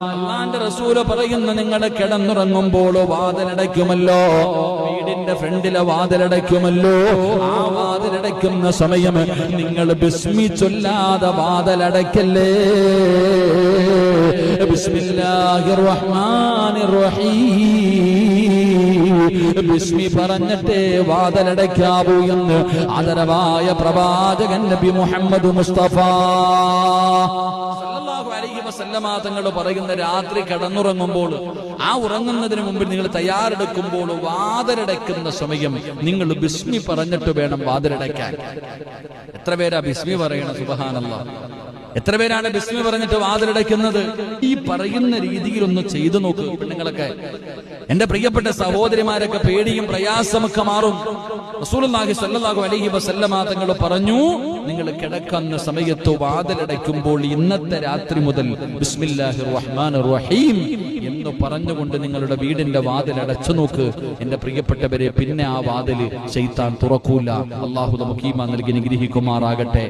അള്ളാന്റെ റസൂൽ പറയുന്നു നിങ്ങൾ കിടന്നുറങ്ങുമ്പോൾ വാതിലടയ്ക്കുമല്ലോ? വീടിന്റെ ഫ്രണ്ടിലെ വാതിലടയ്ക്കുമല്ലോ? ആ വാതിലടയ്ക്കുന്ന സമയം നിങ്ങൾ ബിസ്മി ചൊല്ലാതെ വാതിലടയ്ക്കല്ലേ? ബിസ്മില്ലാഹിർ റഹ്മാനിർ റഹീം ബിസ്മി പറഞ്ഞിട്ടേ വാതിലടയ്ക്കാവൂ എന്ന് ആദരവായ പ്രവാചകൻ നബി മുഹമ്മദ് മുസ്തഫ അലൈഹി വസല്ലമ തങ്ങൾ പറയുന്ന രാത്രി കടന്നുറങ്ങുമ്പോൾ ആ ഉറങ്ങുന്നതിന് മുമ്പിൽ നിങ്ങൾ തയ്യാറെടുക്കുമ്പോൾ വാതിലടയ്ക്കുന്ന സമയം നിങ്ങൾ ബിസ്മി പറഞ്ഞിട്ട് വേണം വാതിലടയ്ക്കാൻ. എത്ര പേരാ ബിസ്മി പറയണം സുബഹാനല്ല. എത്ര പേരാണ് ബിസ്മി പറഞ്ഞിട്ട് വാതിലടയ്ക്കുന്നത്? ഈ പറയുന്ന രീതിയിൽ ഒന്ന് ചെയ്തു നോക്ക് പെണ്ണുങ്ങളൊക്കെ. എന്റെ പ്രിയപ്പെട്ട സഹോദരിമാരൊക്കെ പേടിയും പ്രയാസമൊക്കെ മാറും. റസൂലുള്ളാഹി സ്വല്ലല്ലാഹു അലൈഹി വസല്ലമ തങ്ങൾ പറഞ്ഞു നിങ്ങൾ കിടക്കുന്ന സമയത്ത് വാതിലടയ്ക്കുമ്പോൾ ഇന്നത്തെ രാത്രി മുതൽ ബിസ്മില്ലാഹിർ റഹ്മാനിർ റഹീം എന്ന് പറഞ്ഞുകൊണ്ട് നിങ്ങളുടെ വീടിന്റെ വാതിൽ അടച്ചു നോക്ക്. എന്റെ പ്രിയപ്പെട്ടവരെ പിന്നെ ആ വാതിൽ ചെയ്ത്താൻ തുറക്കൂല. അള്ളാഹു നമുക്ക് ഈമാ നൽകി നിഗ്രഹിക്കുമാറാകട്ടെ